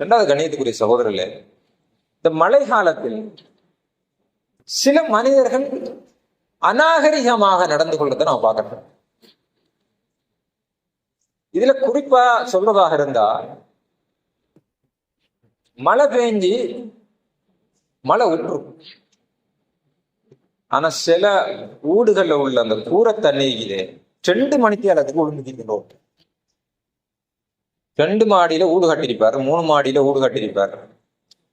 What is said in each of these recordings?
ரெண்டாவது கணியத்துக்குரிய சகோதரர்களே இந்த மழை காலத்தில் சில மனிதர்கள் அநாகரிகமாக நடந்து கொள்றதை நாம் பார்க்கணும். இதுல குறிப்பா சொல்றதாக இருந்தா மழை பெஞ்சி மழை விட்டுரும் ஆனா சில ஊடுகள்ல உள்ள அந்த கூரை தண்ணீர் ரெண்டு மணிக்கு அளவுக்கு விழுந்துக்கிட்டு ரெண்டு மாடியில ஊடு கட்டியிருப்பாரு மூணு மாடியில ஊடு கட்டியிருப்பாரு.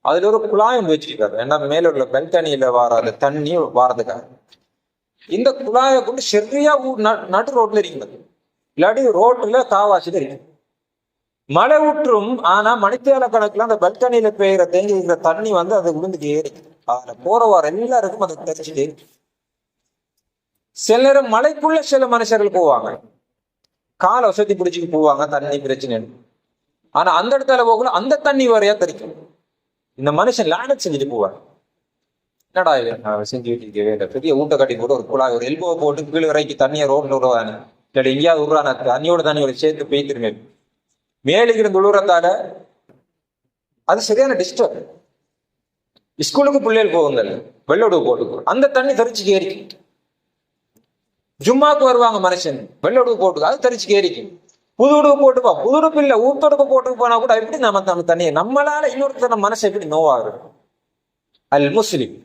அதுல ஒரு குழாய் ஒன்று வச்சிருக்காரு. ஏன்னா மேல உள்ள பெல்கனியில வர அந்த தண்ணி வாரதுக்காக. இந்த குழாயை கொண்டு சரியா ஊ- ந- நடு ரோட்ல இருக்கிறது இல்லாட்டி ரோட்ல காவாசில இருக்கு மழை ஊற்றும் ஆனா மணித்தேல கணக்குல அந்த பெல்கனியில பெய்கிற தேங்கி இருக்கிற தண்ணி வந்து அது விழுந்துட்டு ஏறி. அதுல போற வார எல்லாருக்கும் அதை தெரிச்சுட்டு சில நேரம் மலைக்குள்ள சில மனுஷர்கள் போவாங்க. காலை வசதி பிடிச்சிட்டு போவாங்க தண்ணி பிரச்சனை ஆனா அந்த இடத்துல போகல அந்த தண்ணி வரையா தெரிக்கும் இந்த மனுஷன் லேண்ட் செஞ்சுட்டு போவார். என்னடா இது? நான் செஞ்சு வச்சிருக்கவே இல்லை. பெரிய ஊட்ட கட்டி போட்டு ஒரு குழாய் ஒரு எல்போ போட்டு கீழே இறக்கி தண்ணியை ரோட்ல விடுவானு இல்லாட்டி எங்கேயாவது விடுறான? தண்ணியோட தண்ணியோட சேர்த்து பெய்திருமே மேலுக்கு இருந்து விழுறதால அது சரியான டிஸ்டர்ப் ஸ்கூலுக்கு பிள்ளைகள் போகுங்க வெள்ளோடு போட்டு அந்த தண்ணி தெரிச்சு கேரிக்கும் ஜும்மாக்கு வருவாங்க மனுஷன். வெள்ளோடு போட்டு அது தெரிச்சு ஏறிக்கும். புது உடுப்பு போட்டுப்பா புது உடுப்பு இல்ல ஊத்தொடுப்பு போட்டு போனா கூட எப்படி நம்ம நம்ம தண்ணியை நம்மளால இன்னொருத்தன மனசு எப்படி நோவாகுது அல் முஸ்லிம்.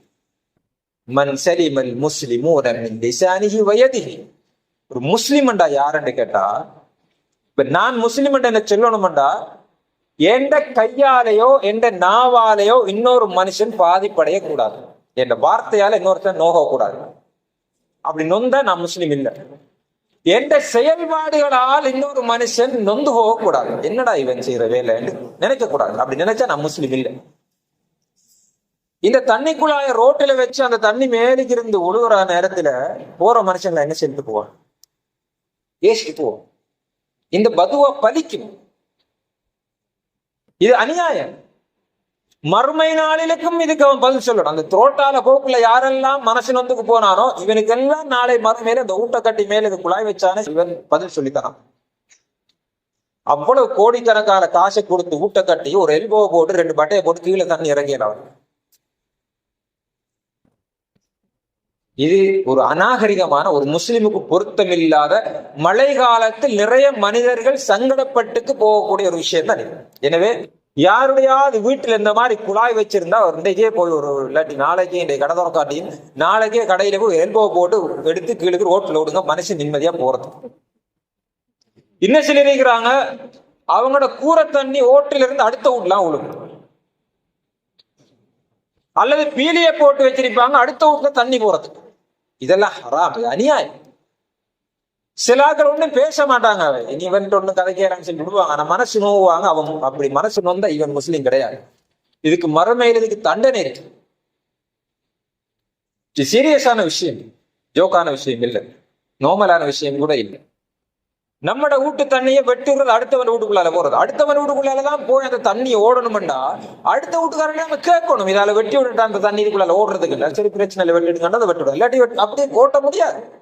மன் சலிம் அல் முஸ்லிமூன மின் லிசானிஹி வயதிஹி. ஒரு முஸ்லிம்டா யாருன்னு கேட்டா இப்ப நான் முஸ்லிம் என்ன சொல்லணும்டா எந்த கையாலேயோ எந்த நாவாலேயோ இன்னொரு மனுஷன் பாதிப்படைய கூடாது. என்ற வார்த்தையால இன்னொருத்தன் நோக கூடாது. அப்படி நொந்தா நான் முஸ்லீம் இல்லை. எந்த செயல்பாடுகளால் இன்னொரு மனுஷன் நொந்து போகக்கூடாது என்னடா இவன் செய்யற வேலைன்னு நினைக்க கூடாது அப்படி நினைச்சா நான் முஸ்லிம் இல்லை இந்த தண்ணி குழாய வச்சு அந்த தண்ணி மேலுக்கு இருந்து ஒழுகுற நேரத்துல போற மனுஷங்களை என்ன செஞ்சுட்டு போவான் ஏசிட்டு போவோம் இந்த பதுவா பலிக்கும் இது அநியாயம் மறுமை நாளிலுக்கும் இதுக்கு அவன் பதில் சொல்லணும். அந்த தோட்டால போக்குல யாரெல்லாம் மனசு நொந்துக்கு போனானோ இவனுக்கெல்லாம் நாளை மறுமையில இந்த ஊட்டக்கட்டி மேல இது குழாய் வச்சானே இவன் பதில் சொல்லித்தரான். அவ்வளவு கோடிக்கணக்கான காசை கொடுத்து ஊட்டக்கட்டி ஒரு எல்போ போட்டு ரெண்டு பட்டையை போட்டு கீழே தண்ணி இறங்கிடலாம் இது ஒரு அநாகரிகமான ஒரு முஸ்லிமுக்கு பொருத்தமில்லாத மழை காலத்தில் நிறைய மனிதர்கள் சங்கடப்பட்டுக்கு போகக்கூடிய ஒரு விஷயம் தான் இது. எனவே யாருடையாவது வீட்டுல இந்த மாதிரி குழாய் வச்சிருந்தா ஒரு இன்றைக்கே போய் ஒரு இல்லாட்டி நாளைக்கே இன்றைக்கு கடை திறக்காட்டியும் நாளைக்கே கடையில போய் எல்போ போட்டு எடுத்து கீழுக்கு ரோட்ல விடுங்க மனுஷன் நிம்மதியா போறது. இன்னும் சிலர் இருக்கிறாங்க அவங்களோட கூரை தண்ணி ஓட்டில இருந்து அடுத்த வீட்டுலாம் விழுகும் அல்லது பீலியை போட்டு வச்சிருப்பாங்க அடுத்த வீட்டுல தண்ணி போறது. இதெல்லாம் அநியாயம். சில அநியாயம் சிலாக்கள் பேச மாட்டாங்க அவன். இவன் ஒண்ணு கதைக்கிறான்னு சொல்லி விடுவாங்க. ஆனா மனசு நோவுவாங்க. அவன் அப்படி மனசு நோந்தா இவன் முஸ்லீம் கிடையாது. இதுக்கு மறுமையில் இதுக்கு தண்டனை இருக்கு. இது சீரியஸான விஷயம். ஜோக்கான விஷயம் இல்லை. நோமலான விஷயம் கூட இல்லை. நம்மட வீட்டு தண்ணியை வெட்டுறது அடுத்தவன் வீட்டுக்குள்ளால போறது. அடுத்தவன் வீட்டுக்குள்ளால தான் போய் அந்த தண்ணி ஓடணும்டா அடுத்த வீட்டுக்காரன் நம்ம கேட்கணும். இதால வெட்டி விட்டுட்டா அந்த தண்ணி இதுக்குள்ளால ஓடுறதுக்கு இல்லை. சரி பிரச்சனை இல்லை. வெட்டிடுங்க அதை வெட்டுடும் இல்லாட்டி வெட்டு- அப்படியே ஓட்ட முடியாது.